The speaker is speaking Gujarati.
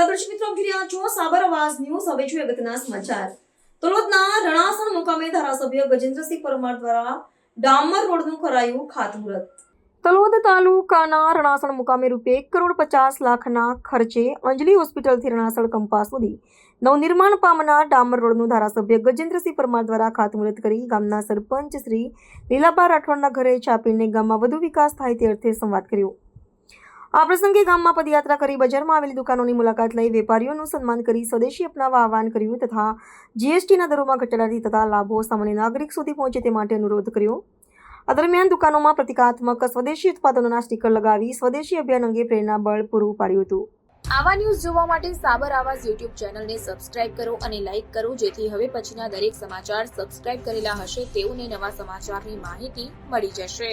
દર્શક મિત્રો? આપ રહ્યા છો સાબર ન્યૂઝ. હવે છું અગત્યના સમાચાર. તલોદના રણાસણ મુકામે ધારાસભ્ય ગજેન્દ્રસિંહ પરમાર દ્વારા ડામર રોડનું કરાયું ખાતમુહૂર્ત. તલોદ તાલુકાના રણાસણ મુકામે રૂપે એક કરોડ પચાસ લાખના ખર્ચે અંજલિ હોસ્પિટલથી રણાસણ કંપા સુધી નવનિર્માણ પામનાર ડામર રોડનું ધારાસભ્ય ગજેન્દ્રસિંહ પરમાર દ્વારા ખાતમુહૂર્ત કરી ગામના સરપંચ શ્રી લીલાબા રાઠોડના ઘરે છાપીને ગામમાં વધુ વિકાસ થાય તે અર્થે સંવાદ કર્યો. આ પ્રસંગે ગામમાં પદયાત્રા કરી બજારમાં આવેલી દુકાનોની મુલાકાત લઈ વેપારીઓનું સન્માન કરી સ્વદેશી અપનાવવા આહવાન કર્યું તથા જીએસટીના દરોમાં ઘટાડાથી થતા લાભો સામાન્ય નાગરિક સુધી પહોંચે તે માટે અનુરોધ કર્યો. આ દરમિયાન દુકાનોમાં પ્રતિકાત્મક સ્વદેશી ઉત્પાદનોના સ્ટીકર લગાવી સ્વદેશી અભિયાન અંગે પ્રેરણા બળ પૂરું પાડ્યું હતું. આવા ન્યૂઝ જોવા માટે સાબર આવાજ યુટ્યુબ ચેનલને સબસ્ક્રાઇબ કરો અને લાઇક કરો, જેથી હવે પછીના દરેક સમાચાર સબસ્ક્રાઇબ કરેલા હશે તેઓને નવા સમાચારની માહિતી મળી જશે.